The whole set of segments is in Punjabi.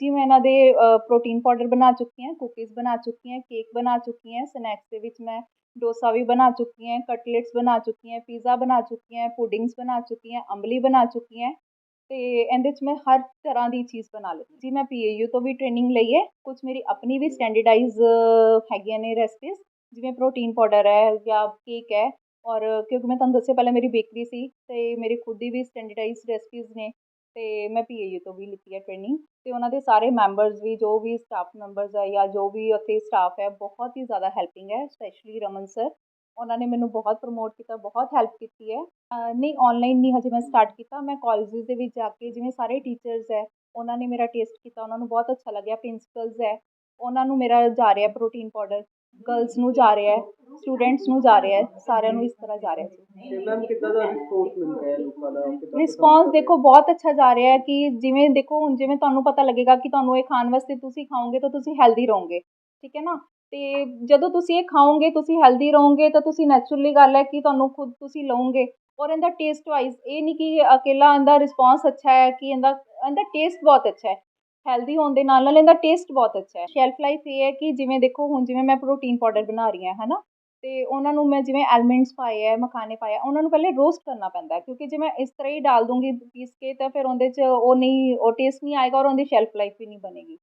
ਜੀ ਮੈਂ ਇਹਨਾਂ ਦੇ ਪ੍ਰੋਟੀਨ ਪਾਊਡਰ ਬਣਾ ਚੁੱਕੀ ਹਾਂ ਕੁਕੀਜ਼ ਬਣਾ ਚੁੱਕੀ ਹਾਂ ਕੇਕ ਬਣਾ ਚੁੱਕੀ ਹਾਂ ਸਨੈਕਸ ਦੇ ਵਿੱਚ ਮੈਂ ਡੋਸਾ ਵੀ ਬਣਾ ਚੁੱਕੀ ਹਾਂ ਕਟਲੇਟਸ ਬਣਾ ਚੁੱਕੀ ਹਾਂ ਪੀਜ਼ਾ ਬਣਾ ਚੁੱਕੀ ਹਾਂ ਪੁਡਿੰਗਸ ਬਣਾ ਚੁੱਕੀ ਹਾਂ, ਅੰਬਲੀ ਬਣਾ ਚੁੱਕੀ ਹਾਂ ਅਤੇ ਇਹਦੇ 'ਚ ਮੈਂ ਹਰ ਤਰ੍ਹਾਂ ਦੀ ਚੀਜ਼ ਬਣਾ ਲੈਂਦੀ ਜੀ, ਮੈਂ ਪੀ ਏ ਯੂ ਤੋਂ ਵੀ ਟ੍ਰੇਨਿੰਗ ਲਈ ਹੈ। ਕੁਛ ਮੇਰੀ ਆਪਣੀ ਵੀ ਸਟੈਂਡਰਡਾਈਜ਼ ਹੈਗੀਆਂ ਨੇ ਰੈਸਪੀਜ਼ ਜਿਵੇਂ ਪ੍ਰੋਟੀਨ ਪਾਊਡਰ ਹੈ ਜਾਂ ਕੇਕ ਹੈ ਔਰ ਕਿਉਂਕਿ ਮੈਂ ਤੁਹਾਨੂੰ ਦੱਸਿਆ ਪਹਿਲਾਂ ਮੇਰੀ ਬੇਕਰੀ ਸੀ ਅਤੇ ਮੇਰੇ ਖੁਦ ਦੀ ਵੀ ਸਟੈਂਡਰਡਾਈਜ਼ ਰੈਸਪੀਜ਼ ਨੇ ਅਤੇ ਮੈਂ ਪੀ ਏ ਯੂ ਤੋਂ ਵੀ ਲਿੱਤੀ ਹੈ ਟ੍ਰੇਨਿੰਗ ਅਤੇ ਉਹਨਾਂ ਦੇ ਸਾਰੇ ਮੈਂਬਰਸ ਵੀ, ਜੋ ਵੀ ਸਟਾਫ ਮੈਂਬਰਸ ਹੈ ਜਾਂ ਜੋ ਵੀ ਉੱਥੇ ਸਟਾਫ ਹੈ, ਬਹੁਤ ਹੀ ਜ਼ਿਆਦਾ ਹੈਲਪਿੰਗ ਹੈ ਸਪੈਸ਼ਲੀ ਰਮਨ ਸਰ ਉਹਨਾਂ ਨੇ ਮੈਨੂੰ ਬਹੁਤ ਪ੍ਰਮੋਟ ਕੀਤਾ, ਬਹੁਤ ਹੈਲਪ ਕੀਤੀ ਹੈ। ਨਹੀਂ ਔਨਲਾਈਨ ਨਹੀਂ ਹਜੇ ਮੈਂ ਸਟਾਰਟ ਕੀਤਾ। ਮੈਂ ਕਾਲਜਿਸ ਦੇ ਵਿੱਚ ਜਾ ਕੇ ਜਿਵੇਂ ਸਾਰੇ ਟੀਚਰਸ ਹੈ, ਉਹਨਾਂ ਨੇ ਮੇਰਾ ਟੇਸਟ ਕੀਤਾ, ਉਹਨਾਂ ਨੂੰ ਬਹੁਤ ਅੱਛਾ ਲੱਗਿਆ। ਪ੍ਰਿੰਸੀਪਲਸ ਹੈ, ਉਹਨਾਂ ਨੂੰ ਮੇਰਾ ਜਾ ਰਿਹਾ ਪ੍ਰੋਟੀਨ ਪਾਊਡਰ ਗਰਲਸ ਨੂੰ ਜਾ ਰਿਹਾ ਸਟੂਡੈਂਟਸ ਨੂੰ ਜਾ ਰਿਹਾ ਸਾਰਿਆਂ ਨੂੰ ਇਸ ਤਰ੍ਹਾਂ ਜਾ ਰਿਹਾ ਜੀ ਤੇ ਮੈਮ ਕਿੱਦਾਂ ਦਾ ਰਿਸਪੌਂਸ ਮਿਲਦਾ ਹੈ ਲੋਕਾਂ ਦਾ? ਕਿੱਦਾਂ ਰਿਸਪੌਂਸ ਦੇਖੋ ਬਹੁਤ ਅੱਛਾ ਜਾ ਰਿਹਾ ਹੈ ਕਿ ਜਿਵੇਂ ਦੇਖੋ ਹੁਣ ਜਿਵੇਂ ਤੁਹਾਨੂੰ ਪਤਾ ਲੱਗੇਗਾ ਕਿ ਤੁਹਾਨੂੰ ਇਹ ਖਾਣ ਵਾਸਤੇ ਤੁਸੀਂ ਖਾਓਗੇ ਤਾਂ ਤੁਸੀਂ ਹੈਲਦੀ ਰਹੋਗੇ ਠੀਕ ਹੈ ਨਾ? ਅਤੇ ਜਦੋਂ ਤੁਸੀਂ ਇਹ ਖਾਓਗੇ ਤੁਸੀਂ ਹੈਲਦੀ ਰਹੋਗੇ ਤਾਂ ਤੁਸੀਂ ਨੈਚੁਰਲੀ ਗੱਲ ਹੈ ਕਿ ਤੁਹਾਨੂੰ ਖੁਦ ਤੁਸੀਂ ਲਓਗੇ। ਔਰ ਇਹਦਾ ਟੇਸਟ ਵਾਈਜ਼ ਇਹ ਨਹੀਂ ਕਿ ਅਕੇਲਾ ਇਹਦਾ ਰਿਸਪੌਂਸ ਅੱਛਾ ਹੈ ਕਿ ਇਹਦਾ ਇਹਦਾ ਟੇਸਟ ਬਹੁਤ ਅੱਛਾ ਹੈ। ਹੈਲਦੀ ਹੋਣ ਦੇ ਨਾਲ ਨਾਲ ਇਹਦਾ ਟੇਸਟ ਬਹੁਤ ਅੱਛਾ ਹੈ। ਸ਼ੈਲਫ ਲਾਈਫ ਇਹ ਹੈ ਕਿ ਜਿਵੇਂ ਦੇਖੋ ਹੁਣ ਜਿਵੇਂ ਮੈਂ ਪ੍ਰੋਟੀਨ ਪਾਊਡਰ ਬਣਾ ਰਹੀ ਹਾਂ ਹੈ ਨਾ ਅਤੇ ਉਹਨਾਂ ਨੂੰ ਮੈਂ ਜਿਵੇਂ ਐਲਮੰਡਸ ਪਾਏ ਹੈ ਮਖਾਣੇ ਪਾਏ ਆ, ਉਹਨਾਂ ਨੂੰ ਪਹਿਲੇ ਰੋਸਟ ਕਰਨਾ ਪੈਂਦਾ ਕਿਉਂਕਿ ਜੇ ਮੈਂ ਇਸ ਤਰ੍ਹਾਂ ਹੀ ਡਾਲ ਦੂੰਗੀ ਪੀਸ ਕੇ, ਤਾਂ ਫਿਰ ਉਹਦੇ 'ਚ ਉਹ ਨਹੀਂ, ਉਹ ਟੇਸਟ ਨਹੀਂ ਆਏਗਾ ਔਰ ਉਹਦੀ ਸ਼ੈਲਫ ਲਾਈਫ ਵੀ ਨਹੀਂ ਬਣੇਗੀ।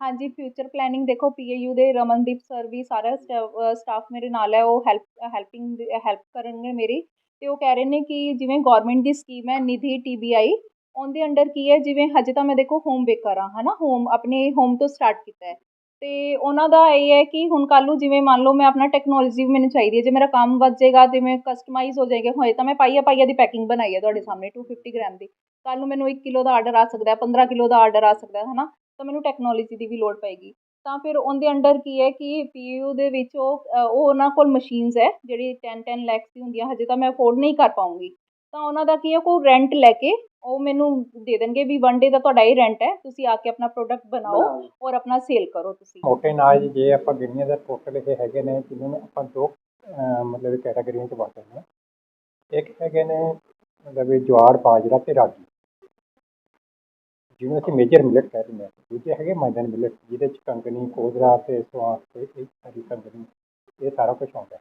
ਹਾਂਜੀ ਫਿਊਚਰ ਪਲੈਨਿੰਗ ਦੇਖੋ ਪੀ ਏ ਯੂ ਦੇ ਰਮਨਦੀਪ ਸਰ ਵੀ ਸਾਰਾ ਸਟਾ ਸਟਾਫ ਮੇਰੇ ਨਾਲ ਹੈ, ਉਹ ਹੈਲਪ ਹੈਲਪਿੰਗ ਹੈਲਪ ਕਰਨਗੇ ਮੇਰੀ। ਅਤੇ ਉਹ ਕਹਿ ਰਹੇ ਨੇ ਕਿ ਜਿਵੇਂ ਗੌਰਮੈਂਟ ਦੀ ਸਕੀਮ ਹੈ, ਨਿਧੀ ਟੀ ਬੀ ਆਈ ਉਹਦੇ ਅੰਡਰ ਕੀ ਹੈ, ਜਿਵੇਂ ਹਜੇ ਤਾਂ ਮੈਂ ਦੇਖੋ ਹੋਮ ਬੇਕਰ ਹਾਂ ਹੈ ਨਾ ਹੋਮ ਆਪਣੇ ਹੋਮ ਤੋਂ ਸਟਾਰਟ ਕੀਤਾ ਹੈ। ਅਤੇ ਉਹਨਾਂ ਦਾ ਇਹ ਹੈ ਕਿ ਹੁਣ ਕੱਲ੍ਹ ਨੂੰ ਜਿਵੇਂ ਮੰਨ ਲਓ ਮੈਂ ਆਪਣਾ ਟੈਕਨੋਲੋਜੀ ਵੀ ਮੈਨੂੰ ਚਾਹੀਦੀ ਹੈ, ਜੇ ਮੇਰਾ ਕੰਮ ਵੱਧ ਜਾਏਗਾ ਮੈਂ ਕਸਟਮਾਈਜ਼ ਹੋ ਜਾਏਗਾ, ਹਜੇ ਤਾਂ ਮੈਂ ਪਾਈਆ ਪਾਈਆ ਦੀ ਪੈਕਿੰਗ ਬਣਾਈ ਹੈ ਤੁਹਾਡੇ ਸਾਹਮਣੇ ਟੂ ਫਿਫਟੀ ਗ੍ਰਾਮ ਦੀ। ਕੱਲ੍ਹ ਨੂੰ ਮੈਨੂੰ ਇੱਕ ਕਿਲੋ ਦਾ ਆਰਡਰ ਆ ਸਕਦਾ ਪੰਦਰਾਂ ਕਿਲੋ ਦਾ ਆਰਡਰ ਆ ਸਕਦਾ ਹੈ ਨਾ ਤਾਂ ਮੈਨੂੰ ਟੈਕਨੋਲੋਜੀ ਦੀ ਵੀ ਲੋੜ ਪਏਗੀ। ਤਾਂ ਫਿਰ ਉਹਦੇ ਅੰਡਰ ਕੀ ਹੈ ਕਿ ਪੀ ਯੂ ਦੇ ਵਿੱਚ ਉਹ ਉਹ ਉਹਨਾਂ ਕੋਲ ਮਸ਼ੀਨਸ ਹੈ, ਜਿਹੜੀ ਟੈਨ ਟੈਨ ਲੈਕਸ ਦੀ ਹੁੰਦੀਆਂ ਹਜੇ ਤਾਂ ਮੈਂ ਅਫੋਰਡ ਨਹੀਂ ਕਰ ਪਾਊਂਗੀ ਤਾਂ ਉਹਨਾਂ ਦਾ ਕੀ ਹੈ, ਉਹ ਰੈਂਟ ਲੈ ਕੇ ਉਹ ਮੈਨੂੰ ਦੇ ਦੇਣਗੇ ਵੀ ਵਨ ਡੇ ਦਾ ਤੁਹਾਡਾ ਇਹ ਰੈਂਟ ਹੈ ਤੁਸੀਂ ਆ ਕੇ ਆਪਣਾ ਪ੍ਰੋਡਕਟ ਬਣਾਓ ਔਰ ਆਪਣਾ ਸੇਲ ਕਰੋ ਤੁਸੀਂ। ਮੋਟੇ ਅਨਾਜ ਜੇ ਆਪਾਂ ਗਿਣੀਆਂ ਦਾ ਟੋਟਲ ਇਹ ਹੈਗੇ ਨੇ ਜਿਹਨਾਂ ਨੂੰ ਆਪਾਂ ਦੋ ਮਤਲਬ ਕੈਟਾਗਰੀਆਂ 'ਚ ਵੰਡ ਦਿੰਦੇ ਹਾਂ। ਇੱਕ ਹੈਗੇ ਨੇ ਮਤਲਬ ਜਵਾਰ ਬਾਜਰਾ ਤੇ ਰਾਗੀ। ਜਿਹਨੂੰ ਅਸੀਂ ਮੇਜਰ ਮਿਲਟ ਕਹਿ ਦਿੰਦੇ ਹਾਂ। ਦੂਜੇ ਹੈਗੇ ਮਾਈਨਰ ਮਿਲਟ ਜਿਹਦੇ 'ਚ ਕੰਗਣੀ ਕੋਦਰਾ ਤੇ ਸਵਾਸ ਤੇ ਇਹ ਸਾਰੀ ਕੰਗਣੀ ਇਹ ਸਾਰਾ ਕੁਝ ਆਉਂਦਾ।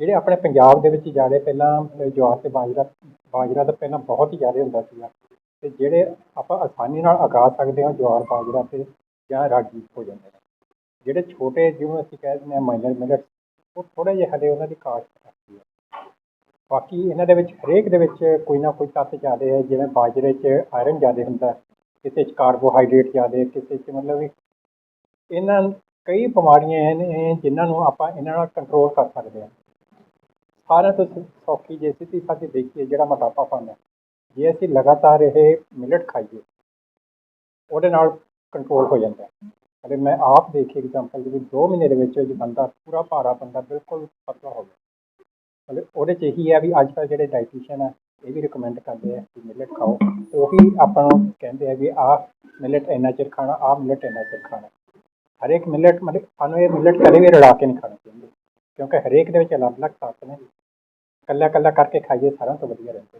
ਜਿਹੜੇ ਆਪਣੇ ਪੰਜਾਬ ਦੇ ਵਿੱਚ ਜ਼ਿਆਦਾ ਪਹਿਲਾਂ ਜਵਾਰ ਤੇ ਬਾਜਰਾ ਬਾਜਰਾ ਤਾਂ ਪਹਿਲਾਂ ਬਹੁਤ ਹੀ ਜ਼ਿਆਦਾ ਹੁੰਦਾ ਸੀਗਾ। ਅਤੇ ਜਿਹੜੇ ਆਪਾਂ ਆਸਾਨੀ ਨਾਲ ਉਗਾ ਸਕਦੇ ਹਾਂ ਜਵਾਰ ਬਾਜਰਾ ਤੇ ਜਾਂ ਰਾਗੀ ਹੋ ਜਾਂਦੇ ਨੇ। ਜਿਹੜੇ ਛੋਟੇ ਜਿਹਨੂੰ ਅਸੀਂ ਕਹਿ ਦਿੰਦੇ ਹਾਂ ਮਾਈਨਰ ਮਿਲਟ ਉਹ ਥੋੜ੍ਹੇ ਜਿਹੇ ਹਲੇ ਉਹਨਾਂ ਦੀ ਕਾਸ਼ਤ ਘੱਟ ਹੈ। ਬਾਕੀ ਇਹਨਾਂ ਦੇ ਵਿੱਚ ਹਰੇਕ ਦੇ ਵਿੱਚ ਕੋਈ ਨਾ ਕੋਈ ਤੱਤ ਜ਼ਿਆਦਾ ਹੈ, ਜਿਵੇਂ ਬਾਜਰੇ 'ਚ ਆਇਰਨ ਜ਼ਿਆਦਾ ਹੁੰਦਾ, ਕਿਸੇ 'ਚ ਕਾਰਬੋਹਾਈਡਰੇਟ ਜ਼ਿਆਦਾ, ਕਿਸੇ 'ਚ ਮਤਲਬ ਵੀ ਇਹਨਾਂ ਕਈ ਬਿਮਾਰੀਆਂ ਨੇ, ਜਿਨ੍ਹਾਂ ਨੂੰ ਆਪਾਂ ਇਹਨਾਂ ਨਾਲ ਕੰਟਰੋਲ ਕਰ ਸਕਦੇ ਹਾਂ। ਸਾਰਿਆਂ ਤੋਂ ਸੌਖੀ ਜੇ ਸਿੱਧੀ ਸਾਦੀ ਦੇਖੀਏ ਜਿਹੜਾ ਮੋਟਾਪਾ ਹੈ। ਜੇ ਅਸੀਂ ਲਗਾਤਾਰ ਇਹ ਮਿਲਟ ਖਾਈਏ, ਉਹਦੇ ਨਾਲ ਕੰਟਰੋਲ ਹੋ ਜਾਂਦਾ ਹੈ। ਅਤੇ ਮੈਂ ਆਪ ਦੇਖੀ ਐਗਜ਼ਾਮਪਲ ਦੇ ਵਿੱਚ 2 ਮਹੀਨੇ ਦੇ ਵਿੱਚ ਵਿੱਚ ਬੰਦਾ ਪੂਰਾ ਭਾਰਾ ਬੰਦਾ ਬਿਲਕੁਲ ਪਤਲਾ ਹੋ ਗਿਆ। ਮਤਲਬ ਉਹਦੇ 'ਚ ਇਹੀ ਹੈ ਵੀ ਅੱਜ ਕੱਲ੍ਹ ਜਿਹੜੇ ਡਾਈਟੀਸ਼ੀਅਨ ਆ ਇਹ ਵੀ ਰਿਕਮੈਂਡ ਕਰਦੇ ਆ ਕਿ ਮਿਲਟ ਖਾਓ। ਉਹੀ ਆਪਾਂ ਨੂੰ ਕਹਿੰਦੇ ਆ ਵੀ ਆਹ ਮਿਲਟ ਇੰਨਾ ਚਿਰ ਖਾਣਾ, ਆਹ ਮਿਲਟ ਇੰਨਾ ਚਿਰ ਖਾਣਾ। ਹਰੇਕ ਮਿਲਟ ਮਤਲਬ ਸਾਨੂੰ ਇਹ ਮਿਲਟ ਕਦੇ ਵੀ ਰਲਾ ਕੇ ਨਹੀਂ ਖਾਣਾ ਚਾਹੀਦਾ। ਕਿਉਂਕਿ ਹਰੇਕ ਦੇ ਵਿੱਚ ਅਲੱਗ ਅਲੱਗ ਤੱਤ ਨੇ। ਇਕੱਲਾ ਇਕੱਲਾ ਕਰਕੇ ਖਾਈਏ ਸਾਰਿਆਂ ਤੋਂ ਵਧੀਆ ਰਹਿੰਦੇ